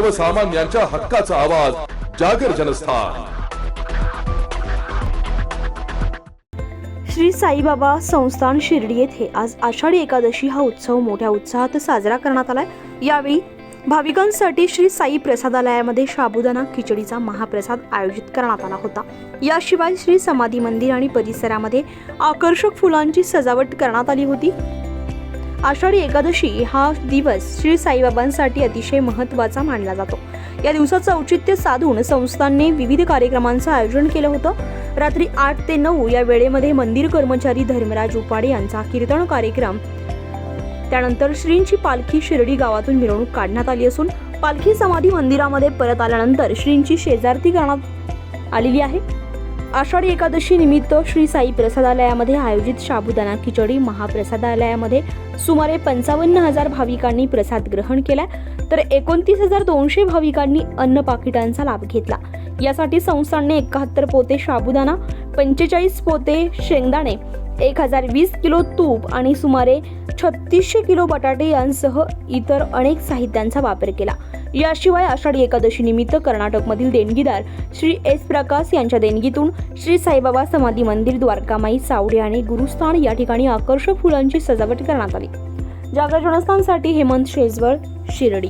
सर्वसामान्यांच्या हक्काचा आवाज जागर जनस्थान. श्री साईबाबा संस्थान शिर्डी येथे आज आषाढी एकादशी हा उत्सव मोठ्या उत्साहात साजरा करण्यात आलाय. यावेळी भाविकांसाठी श्री साई प्रसादालयामध्ये शाबुदाना खिचडीचा महाप्रसाद आयोजित करण्यात आला होता. याशिवाय श्री समाधी मंदिर आणि परिसरामध्ये आकर्षक फुलांची सजावट करण्यात आली होती. आषाढी एकादशी हा दिवस श्री साईबाबांसाठी अतिशय महत्त्वाचा मानला जातो. या दिवसाचं औचित्य साधून संस्थांनी विविध कार्यक्रमांचं आयोजन केलं होतं. रात्री आठ ते नऊ या वेळेमध्ये मंदिर कर्मचारी धर्मराज उपाडे यांचा कीर्तन कार्यक्रम. त्यानंतर श्रींची पालखी शिर्डी गावातून मिरवणूक काढण्यात आली असून पालखी समाधी मंदिरामध्ये परत आल्यानंतर श्रींची शेजारती करण्यात आलेली आहे. आषाढी एकादशी निमित्त श्री साई प्रसादालयामध्ये आयोजित साबुदाणा खिचडी महाप्रसादालयामध्ये सुमारे पंचावन्न हजार भाविकांनी प्रसाद ग्रहण केला. तर एकोणतीस हजार दोनशे भाविकांनी अन्न पाकिटांचा लाभ घेतला. यासाठी संस्थांनी एकाहत्तर पोते साबुदाणा पंचेचाळीस पोते शेंगदाणे एक हजार वीस किलो तूप आणि सुमारे छत्तीसशे किलो बटाटे यांसह इतर अनेक साहित्यांचा वापर केला. याशिवाय आषाढी एकादशी निमित्त कर्नाटकमधील देणगीदार श्री एस प्रकाश यांच्या देणगीतून श्री साईबाबा समाधी मंदिर द्वारकामाई सावडे आणि गुरुस्थान या ठिकाणी आकर्षक फुलांची सजावट करण्यात आली. जागरजनस्थानसाठी हेमंत शेजवळ शिर्डी.